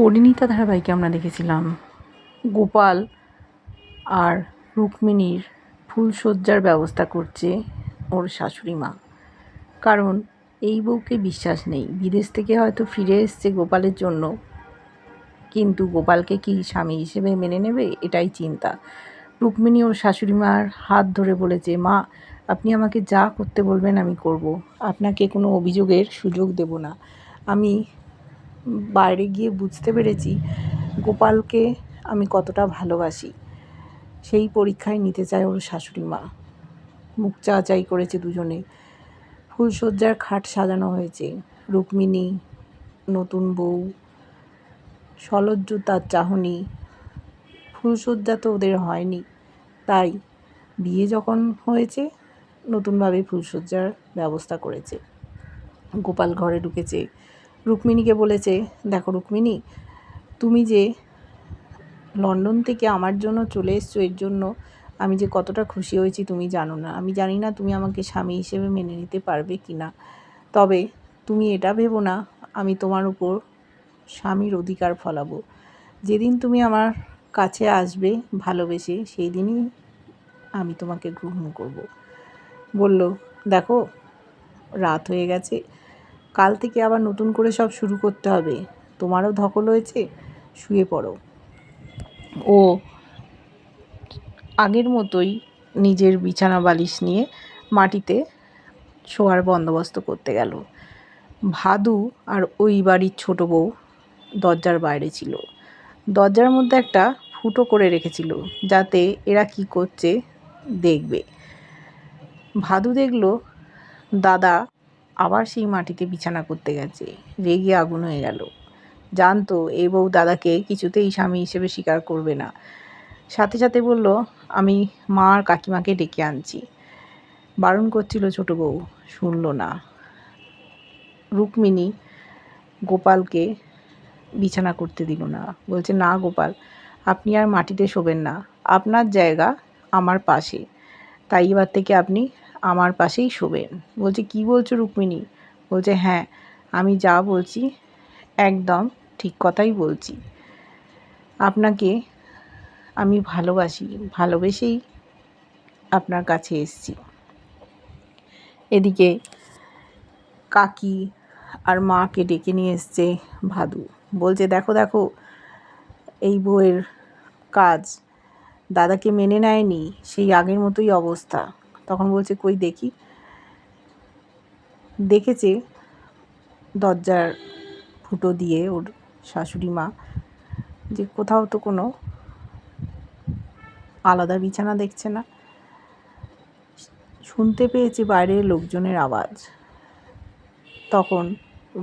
পরিণীতা ধারাবাহিকে আমরা দেখেছিলাম। গোপাল আর রুক্মিণীর ফুলশয্যার ব্যবস্থা করছে ওর শাশুড়ি মা। কারণ এই বউকে বিশ্বাস নেই। বিদেশ থেকে হয়তো ফিরে এসছে গোপালের জন্য। কিন্তু গোপালকে কি স্বামী হিসেবে মেনে নেবে, এটাই চিন্তা। রুক্মিণী ওর শাশুড়ি মার হাত ধরে বলেছে, মা, আপনি আমাকে যা করতে বলবেন আমি করব। আপনাকে কোনো অভিযোগের সুযোগ দেব না। আমি বাইরে গিয়ে বুঝতে পেরেছি গোপালকে আমি কতটা ভালোবাসি। সেই পরীক্ষায় নিতে চায় ওর শাশুড়ি মা। মুখ চাচাই করেছে দুজনে। ফুলশয্যার খাট সাজানো হয়েছে। রুক্মিণী, নতুন বউ, সলজ্জ তার চাহনি। ফুলশয্যা তো ওদের হয়নি। তাই বিয়ে যখন হয়েছে, নতুনভাবে ফুলশয্যার ব্যবস্থা করেছে। গোপাল ঘরে ঢুকেছে। রুক্মিণীকে বলেছে, দেখো রুক্মিণী, তুমি যে লন্ডন থেকে আমার জন্য চলে এসছো, এর জন্য আমি যে কতটা খুশি হয়েছি তুমি জানো না। আমি জানি না তুমি আমাকে স্বামী হিসেবে মেনে নিতে পারবে কি না। তবে তুমি এটা ভেবো না, আমি তোমার উপর স্বামীর অধিকার ফলাবো। যেদিন তুমি আমার কাছে আসবে ভালোবেসে, সেই দিনই আমি তোমাকে গ্রহণ করব। বলল, দেখো, রাত হয়ে গেছে কাল থেকে আবার নতুন করে সব শুরু করতে হবে। তোমারও ধকল হয়েছে, শুয়ে পড়ো। ও, আগের মতোই নিজের বিছানা বালিশ নিয়ে মাটিতে শোয়ার বন্দোবস্ত করতে গেল। ভাদু আর ওই বাড়ির ছোট বউ দরজার বাইরে ছিল। দরজার মধ্যে একটা ফুটো করে রেখেছিল, যাতে এরা কি করছে দেখবে। ভাদু দেখল, দাদা আবার সেই মাটিতে বিছানা করতে গেছে। রেগে আগুন হয়ে গেল। জানতো এই বউ দাদাকে কিছুতেই স্বামী হিসেবে স্বীকার করবে না। সাথে সাথে বলল, আমি মা আর কাকিমাকে ডেকে আনছি। বারণ করছিল ছোট বউ, শুনল না। রুক্মিণী গোপালকে বিছানা করতে দিল না। বলছে, না গোপাল, আপনি আর মাটিতে শোবেন না। আপনার জায়গা আমার পাশে। তাই এবার থেকে আপনি আমার পাশেই শোবেন বলছে, কি বলছো রুক্মিণী? বলছে হ্যাঁ আমি যা বলছি একদম ঠিক কথাই বলছি। আপনাকে আমি ভালোবাসি, ভালোবেসেই আপনার কাছে এসছি। এদিকে কাকি আর মাকে ডেকে নিয়ে এসছে ভাদু। বলছে, দেখো দেখো, এই বউয়ের কাজ দাদাকে মেনে নেয়নি, সেই আগের মতোই অবস্থা। তখন বলছে, কই দেখি? দেখেছে দরজার ফুটো দিয়ে ওর শাশুড়ি মা, যে কোথাও তো কোনো আলাদা বিছানা দেখছে না। শুনতে পেয়েছে বাইরের লোকজনের আওয়াজ। তখন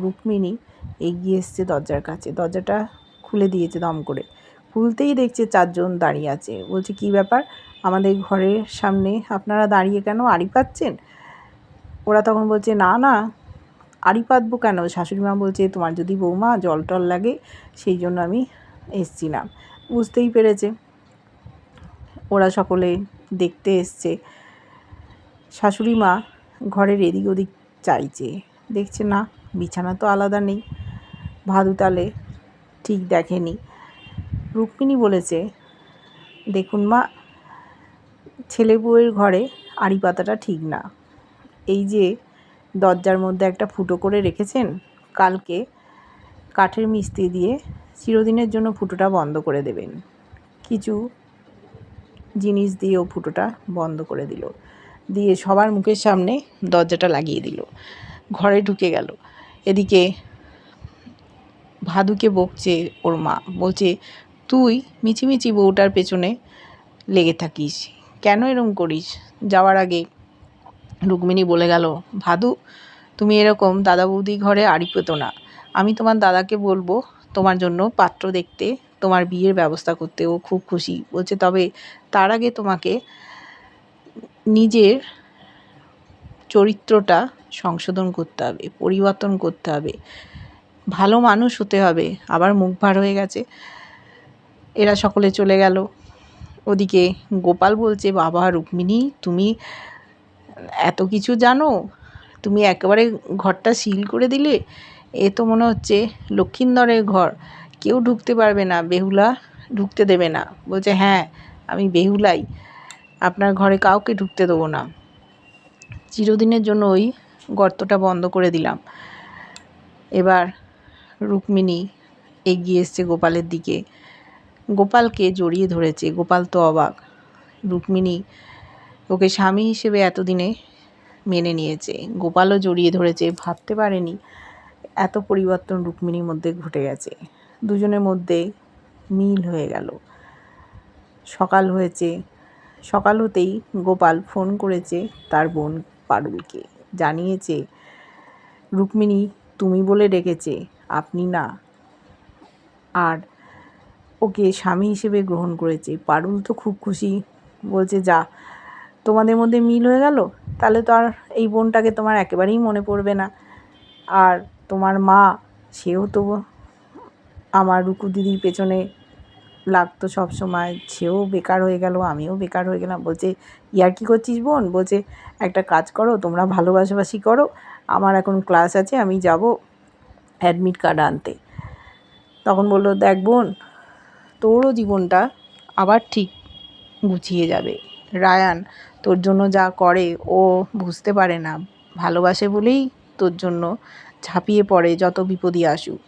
রুক্মিণী এগিয়ে এসছে দরজার কাছে। দরজাটা খুলে দিয়েছে দম করে। খুলতেই দেখছে চারজন দাঁড়িয়ে আছে। বলছে, কি ব্যাপার? আমাদের ঘরের সামনে আপনারা দাঁড়িয়ে কেন? আড়ি পাচ্ছেন? ওরা তখন বলছে, না না আড়ি পাতবো কেন? শাশুড়ি মা বলছে, তোমার যদি বৌমা জল টল লাগে, সেই জন্য আমি এসছিলাম বুঝতেই পেরেছে। ওরা সকলে দেখতে এসছে। শাশুড়ি মা ঘরের এদিক ওদিক চাইছে। দেখছে, না, বিছানা তো আলাদা নেই। ভাদু তালে ঠিক দেখেনি। রুক্মিণী বলেছে, দেখুন মা, ছেলে বউয়ের ঘরে আড়ি পাতাটা ঠিক না। এই যে দরজার মধ্যে একটা ফুটো করে রেখেছেন, কালকে কাঠের মিস্ত্রি দিয়ে চিরদিনের জন্য ফুটোটা বন্ধ করে দেবেন। কিছু জিনিস দিয়েও ফুটোটা বন্ধ করে দিল। দিয়ে সবার মুখের সামনে দরজাটা লাগিয়ে দিল। ঘরে ঢুকে গেল। এদিকে ভাদুকে বকছে ওর মা, বলছে তুই মিছিমিছি বউটার পেছনে লেগে থাকিস। কেন এরম করিস? যাওয়ার আগে রুক্মিণী বলে গেল, ভাদু, তুমি এরকম দাদা বৌদি ঘরে আড়ি পেতো না। আমি তোমার দাদাকে বলব তোমার জন্য পাত্র দেখতে, তোমার বিয়ের ব্যবস্থা করতে। ও খুব খুশি। বলছে, তবে তার আগে তোমাকে নিজের চরিত্রটা সংশোধন করতে হবে, পরিবর্তন করতে হবে। ভালো মানুষ হতে হবে। আবার মুখ ভার হয়ে গেছে। এরা সকলে চলে গেল। ওদিকে গোপাল বলছে, বাবা রুক্মিণী, তুমি এত কিছু জানো? তুমি একেবারে ঘরটা সিল করে দিলে? এ তো মনে হচ্ছে লক্ষ্মীন্দরের ঘর। কেউ ঢুকতে পারবে না, বেহুলা ঢুকতে দেবে না। বলছে হ্যাঁ আমি বেহুলাই। আপনার ঘরে কাউকে ঢুকতে দেবো না। চিরদিনের জন্য ওই গর্তটা বন্ধ করে দিলাম। এবার রুক্মিণী এগিয়ে এসছে গোপালের দিকে। গোপালকে জড়িয়ে ধরেছে। গোপাল তো অবাক। রুক্মিণী ওকে স্বামী হিসেবে এতদিনে মেনে নিয়েছে। গোপালও জড়িয়ে ধরেছে। ভাবতে পারেনি এত পরিবর্তন রুক্মিণীর মধ্যে ঘটে গেছে। দুজনের মধ্যে মিল হয়ে গেল। সকাল হয়েছে। সকাল হতেই গোপাল ফোন করেছে তার বোন পারুলকে। জানিয়েছে, রুক্মিণী, তুমি বলে ডেকেছে, আপনি না। আর ওকে স্বামী হিসেবে গ্রহণ করেছে। পারুল তো খুব খুশি। বলছে, যা, তোমাদের মধ্যে মিল হয়ে গেল? তাহলে তো আর এই বোনটাকে তোমার একেবারেই মনে পড়বে না। আর তোমার মা, সেও তো আমার রুকু দিদির পেছনে লাগতো সব সময় সেও বেকার হয়ে গেল, আমিও বেকার হয়ে গেলাম। বলছে ইয়ার কি করছিস বোন? বলছে, একটা কাজ করো, তোমরা ভালোবাসাবাসি করো। আমার এখন ক্লাস আছে, আমি যাব অ্যাডমিট কার্ড আনতে। তখন বলল, দেখ বোন তোরও জীবনটা আবার ঠিক গুছিয়ে যাবে। রায়ান, তোর জন্য যা করে ও বুঝতে পারে না। ভালোবাসে বলেই তোর জন্য ঝাঁপিয়ে পড়ে যত বিপদই আসুক।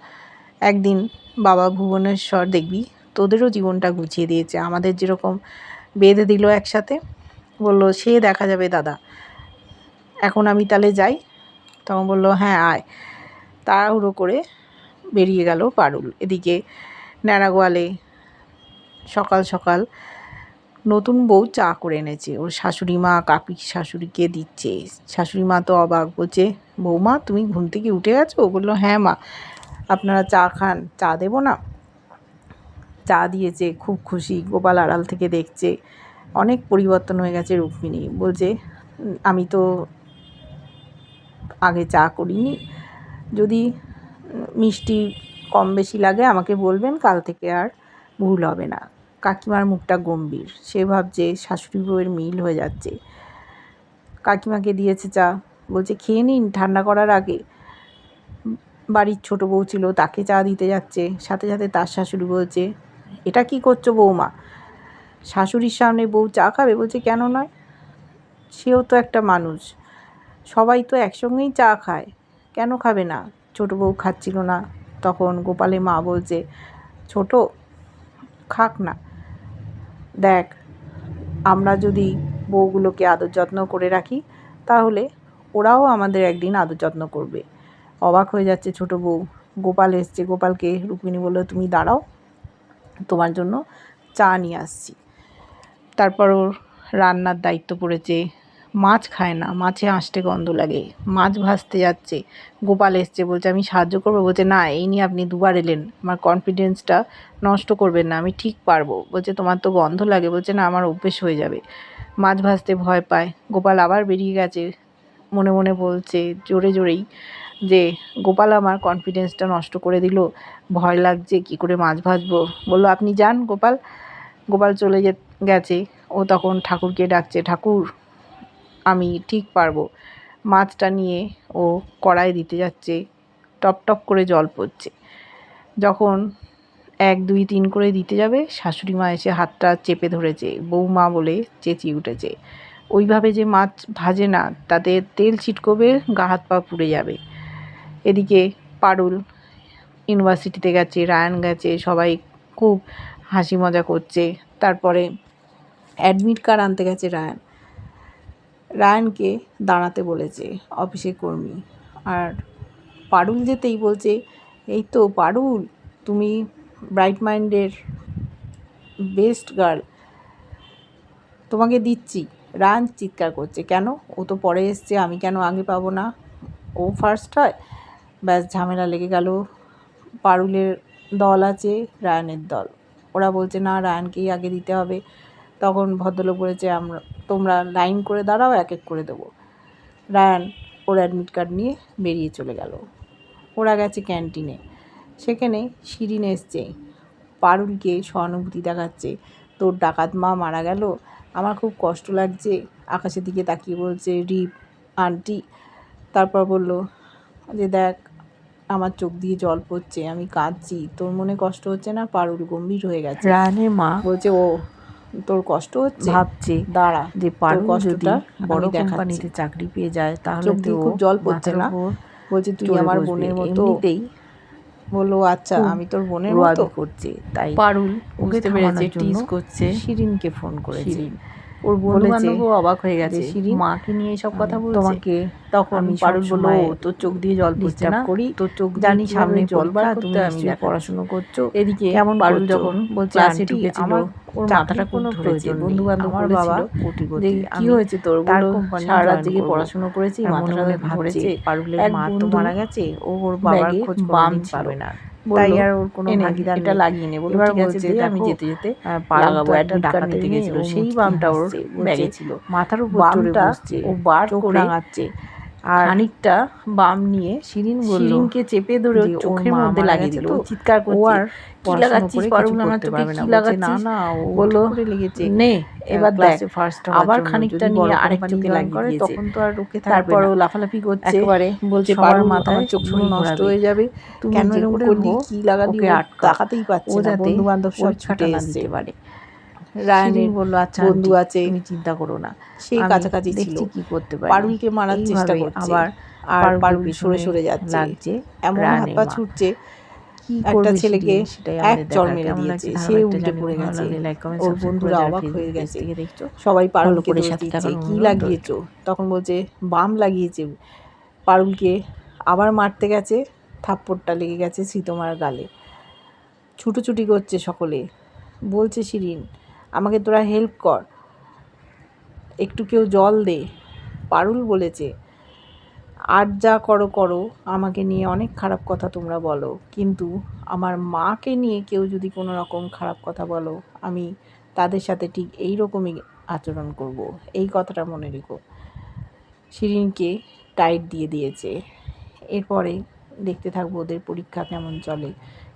একদিন বাবা ভুবনেশ্বর দেখবি তোদেরও জীবনটা গুছিয়ে দিয়েছে। আমাদের যেরকম বেঁধে দিল একসাথে, বলল, সে দেখা যাবে দাদা। এখন আমি তাহলে যাই? তখন বলল হ্যাঁ আয়। তাড়াহুড়ো করে বেরিয়ে গেল পারুল। এদিকে ন্যাড়াগোয়ালে সকাল সকাল নতুন বউ চা করে এনেছে। ওর শাশুড়ি মা, কাকি শাশুড়িকে দিচ্ছে। শাশুড়ি মা তো অবাক বলছে, বৌমা, তুমি ঘুম থেকে উঠে গেছো? বলল হ্যাঁ মা, আপনারা চা খান, চা দেবো না। চা দিয়েছে, খুব খুশি, গোপাল আড়াল থেকে দেখছে। অনেক পরিবর্তন হয়ে গেছে রুক্মিণী। বলছে, আমি তো আগে চা করিনি। যদি মিষ্টি কম বেশি লাগে, আমাকে বলবেন, কাল থেকে আর ভুল হবে না। কাকিমার মুখটা গম্ভীর। সে ভাবছে শাশুড়ি বউয়ের মিল হয়ে যাচ্ছে। কাকিমাকে দিয়েছে চা। বলছে, খেয়ে নিন, ঠান্ডা করার আগে। বাড়ির ছোট বউ ছিল, তাকে চা দিতে যাচ্ছে। সাথে সাথে তার শাশুড়ি বলছে, এটা কি করছ বৌমা শাশুড়ির সামনে বউ চা খাবে? বলছে, কেন নয়? সেও তো একটা মানুষ। সবাই তো একসঙ্গেই চা খায়। কেন খাবে না? ছোট বউ খাচ্ছিল না। তখন গোপালের মা বলছে, ছোট, খাক না। দেখ, আমরা যদি বউগুলোকে আদর যত্ন করে রাখি, তাহলে ওরাও আমাদের একদিন আদর যত্ন করবে। অবাক হয়ে যাচ্ছে ছোট বউ। গোপাল এসছে। গোপালকে, রুক্মিণী বলল, তুমি দাঁড়াও, তোমার জন্য চা নিয়ে আসছি। তারপর ওর রান্নার দায়িত্ব পড়েছে মাছ খায় না, মাছে আঁশটে গন্ধ লাগে। মাছ ভাজতে যাচ্ছে। গোপাল এসছে, বলছে, আমি সাহায্য করব? বলছে, না, এই নিয়ে আপনি দুবার এলেন। আমার কনফিডেন্সটা নষ্ট করবেন না, আমি ঠিক পারব। বলছে, তোমার তো গন্ধ লাগে। বলছে, না, আমার অভ্যেস হয়ে যাবে। মাছ ভাজতে ভয় পায়। গোপাল আবার বেরিয়ে গেছে। মনে মনে বলছে, জোরে জোরেই, যে, গোপাল আমার কনফিডেন্সটা নষ্ট করে দিল। ভয় লাগছে, কি করে মাছ ভাজবো? বলল, আপনি যান, গোপাল। গোপাল চলে গেছে। ও তখন ঠাকুরকে ডাকছে, ঠাকুর আমি ঠিক পারব। মাছটা নিয়ে ও কড়াই দিতে যাচ্ছে, টপ টপ করে জল পড়ছে। যখন এক, দুই, তিন করে দিতে যাবে, শাশুড়ি মা এসে হাতটা চেপে ধরেছে, বৌমা বলে চেঁচিয়ে উঠেছে। ওইভাবে যে মাছ ভাজে না, তাতে তেল ছিটকবে, গা হাত পা পুড়ে যাবে। এদিকে পারুল ইউনিভার্সিটিতে গেছে, রায়ান গেছে, সবাই খুব হাসি মজা করছে। তারপরে অ্যাডমিট কার্ড আনতে গেছে রায়ান। রায়ানকে দাঁড়াতে বলেছে অফিসের কর্মী। আর পারুল যেতেই বলছে, এই তো পারুল, তুমি ব্রাইট মাইন্ডের বেস্ট গার্ল। তোমাকে দিচ্ছি। রায়ান চিৎকার করছে, কেন? ও তো পরে এসছে, আমি কেন আগে পাবো না? ও ফার্স্ট হয়? ব্যাস, ঝামেলা লেগে গেল। পারুলের দল আছে, রায়ানের দল। ওরা বলছে, না, রায়ানকেই আগে দিতে হবে। তখন ভদ্রলোক বলেছে, আমরা তোমরা লাইন করে দাঁড়াও এক এক করে দেবো। রায়ান ওর অ্যাডমিট কার্ড নিয়ে বেরিয়ে চলে গেল। ওরা গেছে ক্যান্টিনে সেখানে শিরিন এসছে। পারুলকে সহানুভূতি দেখাচ্ছে। তোর ডাকাত মা মারা গেল। আমার খুব কষ্ট লাগছে। আকাশের দিকে তাকিয়ে বলছে রিপ আন্টি। তারপর বলল যে দেখ আমার চোখ দিয়ে জল পড়ছে আমি কাঁদছি। তোর মনে কষ্ট হচ্ছে না? পারুল গম্ভীর হয়ে গেছে। রায়ানের মা বলছে ও তোর কষ্ট হচ্ছে? ভাবছে। দাঁড়া। যে পারো কষ্টটা বড় কোম্পানিতে চাকরি পেয়ে যায় তাহলে তো খুব জল পড়ছে না? বলছে তুই আমার বোনের মতো। এমনিতেই বলল আচ্ছা আমি তোর বোনের মতো? করছি তাই পারুল ওকে বুঝতে পেরেছে টিজ করছে। শিরিনকে ফোন করেছে। শিরিন। ওর বন্ধু অবাক হয়ে গেছে। মাকে নিয়ে এসব কথা বলছে। তোমাকে তখন পারুল বলল তোর চোখ দিয়ে জল পড়ছে না। করি। তোর চোখ জানি সামনে জল বার করতে তুমি আমি। পড়াশুনো করছ। এদিকে কেমন পারুল যখন বলছে ক্লাসে ঢুকেছিল আমার ওর মাথাটা কোনো ধরেছে। বন্ধু বান্ধব আমার বাবা কোটিপতি। কি হয়েছে তোর? তার কোম্পানি সারা রাত জেগে পড়াশোনা করেছি এমন মাথাটা ধরেছে। পারুলের মা তো মারা গেছে ও ওর বাবার খোঁজ বাম। পাবে না। তাই আর ওর কোনো ভাগিদার এটা লাগিয়ে নেব। এবার বলছে, আমি যেতে যেতে পাড়াগাবো লাগাবো একটা একটা ডাকাতি ডাকাতি নিয়ে গেছিল সেই বামটা ওর ব্যাগে ছিল। মাথার উপর চড়ে বামটা বসছে ও বার করে রাঙাচ্ছে। আর খানিকটা বাম নিয়ে শিরিন বলল শিরিনকে চেপে ধরে চোখের মধ্যে লাগিয়ে দিল। চিৎকার করছে। কি লাগাচ্ছিস কিছু আমার চোখে পারবে কি না। লাগাচ্ছিস? না, না, ও বলল করে লেগেছে। নে এবার দেখ হওয়ার আবার খানিকটা নিয়ে আরেক চোখে লাগিয়ে দিয়েছে তখন তো আর রুখে থাকবে তারপর ও লাফালাফি করছে একেবারে বলছে পারুল মাথায় আমার চোখ ছুরি নষ্ট হয়ে যাবে। তুমি কেন এরকম করে করলি? কি লাগালি ও পারছে না বন্ধু বান্ধব সব ছুটে না দিতে পারে। রায়ানের বলল আচ্ছা বন্ধু আছে। তুমি চিন্তা করো না। সেই কাছাকাছি ছিল। কি করতে পারি। পারুলকে মারার চেষ্টা করছে। আবার আর পারুল সরে সরে যাচ্ছে। লাগছে এমন হাত পা ছুটছে কি একটা ছেলেকে এক চড় মেরে দিয়েছে। সে উল্টে পড়ে গেছে। ওর বন্ধুরা অবাক হয়ে গেছে। সবাই পারুলকে করে দোষ সাথে দিচ্ছে। কি লাগিয়েছো? তখন বলছে বাম লাগিয়েছে। পারুলকে আবার মারতে গেছে থাপ্পড়টা লেগে গেছে সীতমার গালে। ছুটোছুটি করছে সকলে। বলছে শিরিন আমাকে তোরা হেল্প কর। একটু কেউ জল দে। পারুল বলেছে, আর যা করো করো। আমাকে নিয়ে অনেক খারাপ কথা তোমরা বলো। কিন্তু আমার মাকে নিয়ে কেউ যদি কোনো রকম খারাপ কথা বলো, আমি তাদের সাথে ঠিক এই রকমই আচরণ করব। এই কথাটা মনে রেখো। শিরিনকে টাইট দিয়ে দিয়েছে। এরপরে দেখতে থাকব ওদের পরীক্ষা কেমন চলে।